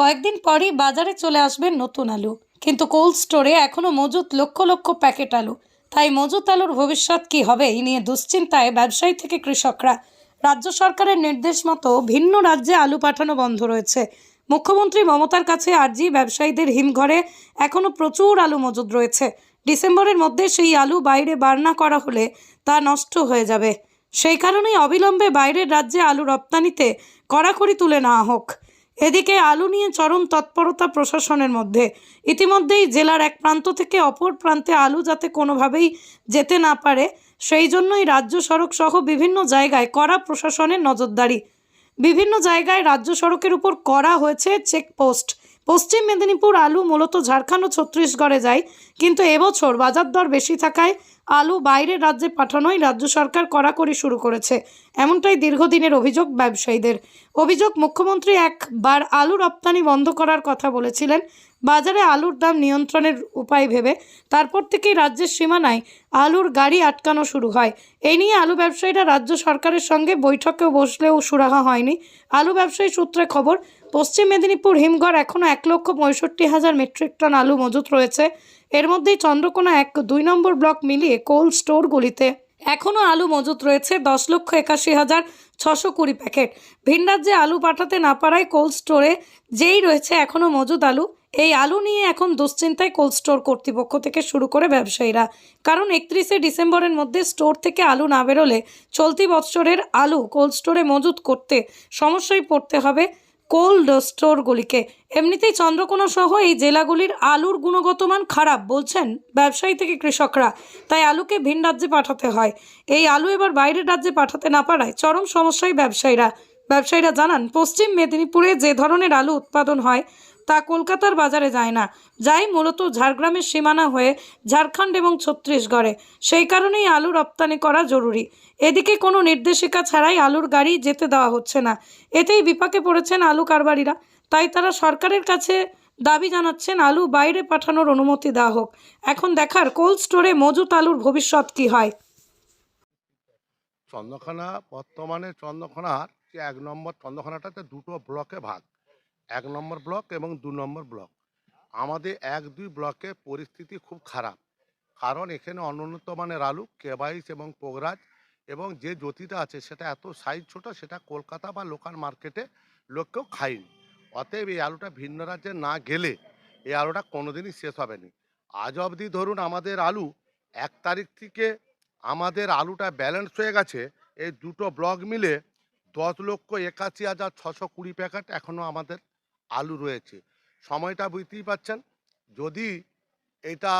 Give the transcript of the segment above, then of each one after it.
কয়েকদিন পরই বাজারে চলে আসবে নতুন আলু। কিন্তু কোল্ড স্টোরে এখনও মজুত লক্ষ লক্ষ প্যাকেট আলু। তাই মজুত আলুর ভবিষ্যৎ কী হবে এই নিয়ে দুশ্চিন্তায় ব্যবসায়ী থেকে কৃষকরা। রাজ্য সরকারের নির্দেশ মতো ভিন্ন রাজ্যে আলু পাঠানো বন্ধ রয়েছে। মুখ্যমন্ত্রী মমতার কাছে আর্জি ব্যবসায়ীদের হিমঘরে এখনও প্রচুর আলু মজুদ রয়েছে। ডিসেম্বরের মধ্যে সেই আলু বাইরে বার্না করা হলে তা নষ্ট হয়ে যাবে। সেই কারণেই অবিলম্বে বাইরের রাজ্যে আলু রপ্তানিতে কড়াকড়ি তুলে নেওয়া হোক। এদিকে আলু নিয়ে চরম তৎপরতা প্রশাসনের মধ্যে। ইতিমধ্যেই জেলার এক প্রান্ত থেকে অপর প্রান্তে আলু যাতে কোনোভাবেই যেতে না পারে, সেই জন্যই রাজ্য সড়ক সহ বিভিন্ন জায়গায় কড়া প্রশাসনের নজরদারি। বিভিন্ন জায়গায় রাজ্য সড়কের উপর করা হয়েছে চেকপোস্ট পশ্চিম মেদিনীপুর আলু মূলত ঝাড়খণ্ড ও ছত্তিশগড়ে যায়, কিন্তু এবছর বাজার দর বেশি থাকায় আলু বাইরের রাজ্যে পাঠানোই রাজ্য সরকার কড়াকড়ি শুরু করেছে। এমনটাই দীর্ঘদিনের অভিযোগ ব্যবসায়ীদের। অভিযোগ, মুখ্যমন্ত্রী একবার আলু রপ্তানি বন্ধ করার কথা বলেছিলেন। বাজারে আলুর দাম নিয়ন্ত্রণের উপায় ভেবে তারপর থেকেই রাজ্যের সীমানায় আলুর গাড়ি আটকানো শুরু হয়। এই নিয়ে আলু ব্যবসায়ীরা রাজ্য সরকারের সঙ্গে বৈঠকেও বসলেও সুরাহা হয়নি। আলু ব্যবসায়ী সূত্রে খবর পশ্চিম মেদিনীপুর হিমঘর এখনও এক লক্ষ পঁয়ষট্টি হাজার মেট্রিক টন আলু মজুত রয়েছে। এর মধ্যেই চন্দ্রকোনা এক, দুই নম্বর ব্লক মিলিয়ে কোল্ড স্টোরগুলিতে এখনও আলু মজুত রয়েছে দশ লক্ষ একাশি হাজার ছশো কুড়ি প্যাকেট। ভিন রাজ্যে আলু পাঠাতে না পারায় কোল্ড স্টোরে যেই রয়েছে এখনও মজুদ আলু, এই আলু নিয়ে এখন দুশ্চিন্তায় কোল্ড স্টোর কর্তৃপক্ষ থেকে শুরু করে ব্যবসায়ীরা। কারণ একত্রিশে ডিসেম্বরের মধ্যে স্টোর থেকে আলু না বেরোলে চলতি বছরের আলু কোল্ড স্টোরে মজুত করতে সমস্যায় পড়তে হবে কোল্ড স্টোরগুলিকে এমনিতেই চন্দ্রকোনা সহ এই জেলাগুলির আলুর গুণগত মান খারাপ বলছেন ব্যবসায়ী থেকে কৃষকরা। তাই আলুকে ভিন রাজ্যে পাঠাতে হয়। এই আলু এবার বাইরের রাজ্যে পাঠাতে না পারায় চরম সমস্যায় ব্যবসায়ীরা। ব্যবসায়ীরা জানান, পশ্চিম মেদিনীপুরে যে ধরনের আলু উৎপাদন হয় তা কলকাতার বাজারে যায় না। যাই মূলত ঝাড়গ্রামের সীমানা হয়ে ঝাড়খণ্ড এবং ছত্তিশগড়ে। সেই কারণেই আলু রপ্তানি করা জরুরি। এদিকে কোনো নির্দেশিকা ছাড়াই আলুর গাড়ি যেতে দেওয়া হচ্ছে না। এতেই বিপাকে পড়েছেন আলু কারবারিরা। তাই তারা সরকারের কাছে দাবি জানাচ্ছেন আলু বাইরে পাঠানোর অনুমতি দেওয়া হোক। এখন দেখার কোল্ড স্টোরে মজুত আলুর ভবিষ্যৎ কী হয়। চন্দ্রখানা বর্তমানে চন্দ্রখানার যে এক নম্বর চন্দ্রখানাটাতে দুটো ব্লকে ভাগ। এক নম্বর ব্লক এবং দু নম্বর ব্লক। আমাদের এক দুই ব্লকে পরিস্থিতি খুব খারাপ। কারণ এখানে অনুন্নত মানের আলু কেবাইশ এবং পোগরাজ এবং যে জ্যোতিটা আছে সেটা এত সাইজ ছোট, সেটা কলকাতা বা লোকাল মার্কেটে লোককেও খায়নি। অতএব এই আলুটা ভিন্ন রাজ্যে না গেলে এই আলুটা কোনোদিনই শেষ হবে না। আজ অবধি ধরুন আমাদের আলু এক তারিখ থেকে আমাদের আলুটা ব্যালেন্স হয়ে গেছে, এই দুটো ব্লক মিলে দশ লক্ষ একাশি হাজার ছশো কুড়ি প্যাকেট এখনও আমাদের আলু রয়েছে। সময়টা বুঝতেই পাচ্ছেন যদি এটা,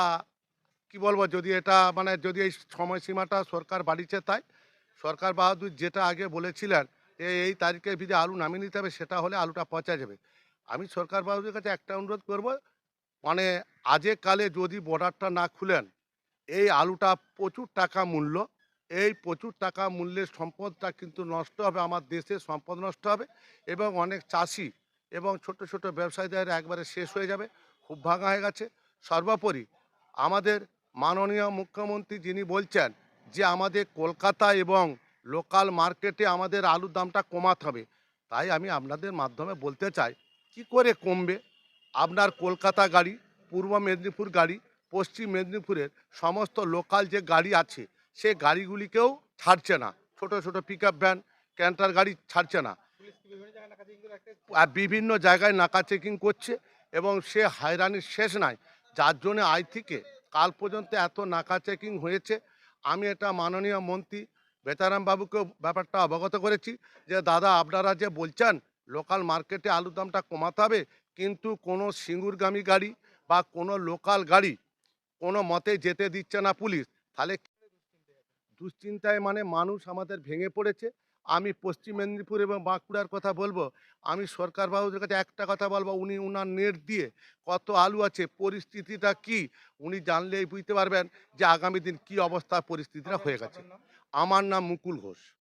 কি বলব, যদি এটা মানে যদি এই সময়সীমাটা সরকার বাড়িছে তাই, সরকার বাহাদুর যেটা আগে বলেছিলেন এই তারিখের ভিতরে আলু নামিয়ে নিতে হবে, সেটা হলে আলুটা পচা যাবে। আমি সরকার বাহাদুরের কাছে একটা অনুরোধ করব মানে আজে কালে যদি বর্ডারটা না খুলেন, এই আলুটা প্রচুর টাকা মূল্য, এই প্রচুর টাকা মূল্যের সম্পদটা কিন্তু নষ্ট হবে, আমার দেশের সম্পদ নষ্ট হবে, এবং অনেক চাষি এবং ছোট ছোট ব্যবসায়ীদের একবারে শেষ হয়ে যাবে, খুব ভাঙা হয়ে গেছে। সর্বোপরি আমাদের মাননীয় মুখ্যমন্ত্রী যিনি বলছেন যে আমাদের কলকাতা এবং লোকাল মার্কেটে আমাদের আলুর দামটা কমাতে হবে, তাই আমি আপনাদের মাধ্যমে বলতে চাই, কি করে কমবে? আপনার কলকাতা গাড়ি, পূর্ব মেদিনীপুর গাড়ি, পশ্চিম মেদিনীপুরের সমস্ত লোকাল যে গাড়ি আছে, সে গাড়িগুলিকেও ছাড়ছে না। ছোট ছোট পিক ভ্যান ক্যান্টার গাড়ি ছাড়ছে না। আর বিভিন্ন জায়গায় নাকা চেকিং করছে এবং সে হয়রানির শেষ নাই। যার জন্য আজ থেকে কাল পর্যন্ত এত নাকা চেকিং হয়েছে। আমি এটা মাননীয় মন্ত্রী বেতারাম বাবুকেও ব্যাপারটা অবগত করেছি যে, দাদা, আপনারা যে বলছেন লোকাল মার্কেটে আলুর দামটা কমাতে হবে, কিন্তু কোনো সিঙ্গুরগামী গাড়ি বা কোনো লোকাল গাড়ি কোনো মতে যেতে দিচ্ছে না পুলিশ, তাহলে দুশ্চিন্তায় মানে মানুষ আমাদের ভেঙে পড়েছে? আমি পশ্চিম মেদিনীপুর এবং বাঁকুড়ার কথা বলব আমি সরকার বাবুদের কাছে একটা কথা বলব উনি উনার নেট দিয়ে কত আলু আছে পরিস্থিতিটা কি উনি জানলেই বুঝতে পারবেন যে আগামী দিন কি অবস্থা পরিস্থিতিটা হয়ে গেছে। আমার নাম মুকুল ঘোষ।